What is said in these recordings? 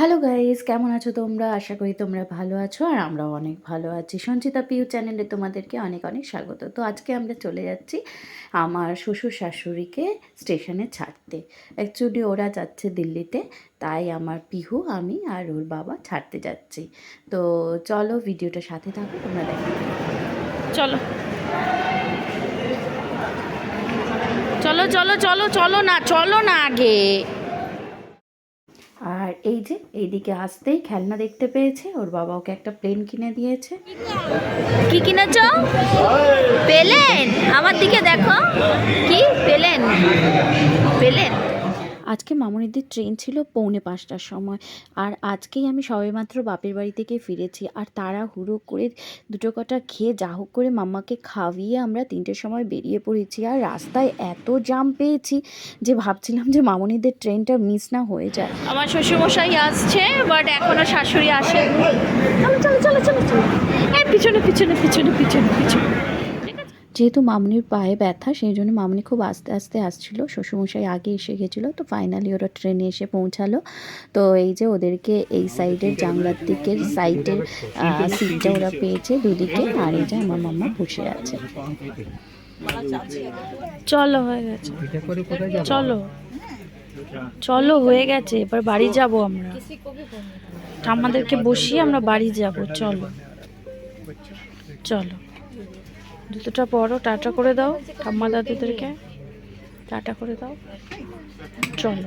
Hello guys কেমন আছো তোমরা? আশা করি তোমরা ভালো আছো আর আমরাও অনেক ভালো আছি। সঞ্চিতা পিউ চ্যানেলে তোমাদেরকে অনেক অনেক স্বাগত। তো আজকে আমরা চলে যাচ্ছি আমার শ্বশুর শাশুড়িকে স্টেশনে ছাড়তে। অ্যাকচুয়ালি ওরা যাচ্ছে দিল্লিতে, তাই আমার পিহু, আমি আর ওর বাবা ছাড়তে যাচ্ছি। তো চলো ভিডিওটা সাথে থাকো, তোমরা দেখো। চলো। চলো চলো চলো চলো না চলো না আগে। এই যে, এইদিকে আসতেই খেলনা দেখতে পেয়েছে, ওর বাবা ওকে একটা প্লেন কিনে দিয়েছে। কি কিনেছ? পেলেন? আমার দিকে দেখো। কি? পেলেন? পেলেন? আজকে মামনিদের ট্রেন ছিল পৌনে পাঁচটার সময়। আর আজকেই আমি সবেমাত্র বাপের বাড়ি থেকে ফিরেছি। আর তারা হুড়ো করে দুটো কটা খেয়ে যা হোক করে মাম্মাকে খাওয়িয়ে আমরা তিনটের সময় বেরিয়ে পড়েছি। আর রাস্তায় এত জাম পেয়েছি যে ভাবছিলাম যে মামনিদের ট্রেনটা মিস না হয়ে যায়। আমার শ্বশুরমশাই আসছে বাট এখনও শাশুড়ি আসে চলো চলো চলো চলো চলো। এই পিছনে পিছনে পিছনে পিছনে পিছনে। যেহেতু মামনির পায়ে ব্যথা, সেই জন্য মামনি খুব আস্তে আস্তে আসছিল। শ্বশুরমশাই আগে এসে গেছিল, তো ফাইনালি ওরা ট্রেনে এসে পৌঁছালো। তো এই যে ওদেরকে এই সাইডের জানলার দিকের সাইডের সিটটা ওরা পেয়েছে দুদিকে, আর এই যে আমার মাম্মা বসে আছে। চলো, হয়ে গেছে। চলো। চলো, হয়ে গেছে। এবার বাড়ি যাব আমরা। আমাদেরকে বসিয়ে আমরা বাড়ি যাব। চলো। চলো। জুতোটা পরো, টাটা করে দাও, ঠাম্মা দাদুদেরকে। টাটা করে দাও। চলো।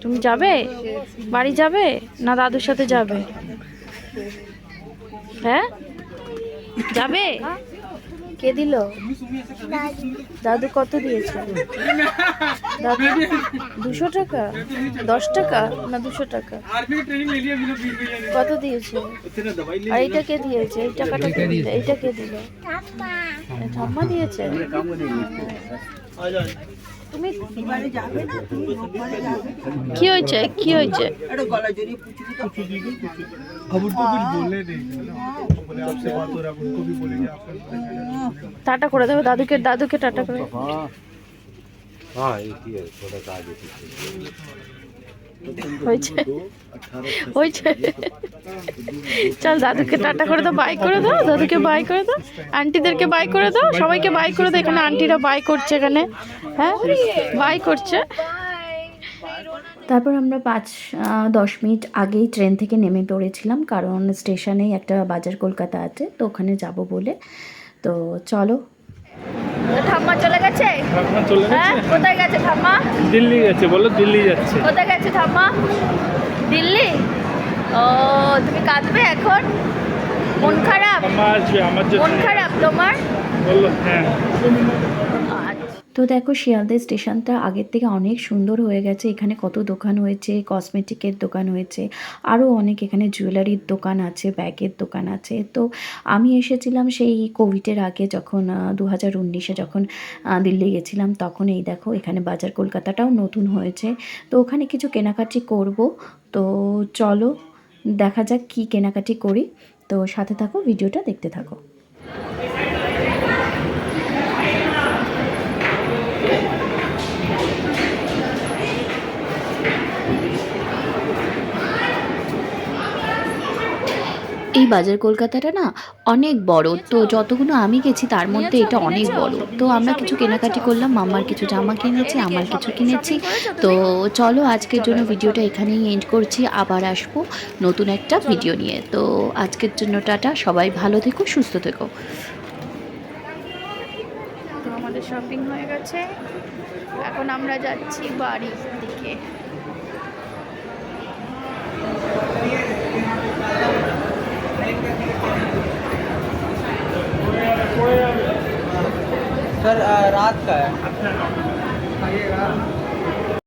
তুমি যাবে? বাড়ি যাবে? না দাদুর সাথে যাবে? হ্যাঁ? যাবে? কে দিল দাদু কত দিয়েছে দাদু দুশো টাকা দশ টাকা না দুশো টাকা কত দিয়েছে আর এইটা কে দিয়েছে এই টাকাটা কে দিল এইটা কে দিল ঠাম্মা দিয়েছে তুমি কি হয়েছে কি হয়েছে अब उनको कुछ बोलने नहीं ना बोले आपसे बात हो रहा है उनको भी बोलेंगे आपसे টাটা করে দেবে, দাদুকে দাদুকে টাটা করে। হয়েছে। হয়েছে। চল দাদুকে টাটা করে দাও বাই করে দাও, দাদুকে বাই করে দাও আন্টিদেরকে বাই করে দাও, সবাইকে বাই করে দাও, এখানে আন্টিরা বাই করছে এখানে। হ্যাঁ? বাই করছে। তারপর আমরা পাঁচ দশ মিনিট আগেই ট্রেন থেকে নেমে পড়েছিলাম, কারণ স্টেশনেই একটা বাজার কলকাতা আছে, তো ওখানে যাব বলে। তো চলো। ঠাম্মা চলে গেছে? ঠাম্মা চলে হ্যাঁ কোথায় গেছে ঠাম্মা? দিল্লি গেছে বলো দিল্লি যাচ্ছে। কোথায় গেছে ঠাম্মা? দিল্লি? ও তুমি কাঁদবে এখন? মন খারাপ? আমার মন খারাপ তোমার? বলল হ্যাঁ। তো দেখো শিয়ালদা স্টেশনটা আগের থেকে অনেক সুন্দর হয়ে গেছে। এখানে কত দোকান হয়েছে, কসমেটিকের দোকান হয়েছে আরও অনেক এখানে জুয়েলারির দোকান আছে, ব্যাগের দোকান আছে। তো আমি এসেছিলাম সেই কোভিডের আগে যখন দু হাজার উনিশে যখন দিল্লি গেছিলাম, তখন এই দেখো এখানে বাজার কলকাতাটাও নতুন হয়েছে। তো ওখানে কিছু কেনাকাটি করব। তো চলো, দেখা যাক কী কেনাকাটি করি। তো সাথে থাকো, ভিডিওটা দেখতে থাকো। এই বাজার কলকাতাটা না অনেক বড়। তো যতগুলো আমি গেছি, তার মধ্যে এটা অনেক বড়। তো আমরা কিছু কেনাকাটি করলাম, মামার কিছু জামা কিনেছি, আমার কিছু কিনেছি। তো চলো আজকের জন্য ভিডিওটা এখানেই এন্ড করছি, আবার আসব নতুন একটা ভিডিও নিয়ে। তো আজকের জন্য টাটা, সবাই ভালো থেকো, সুস্থ থেকো। আমাদের শপিং হয়ে গেছে। এখন আমরা যাচ্ছি বাড়ির দিকে। सर रात का है।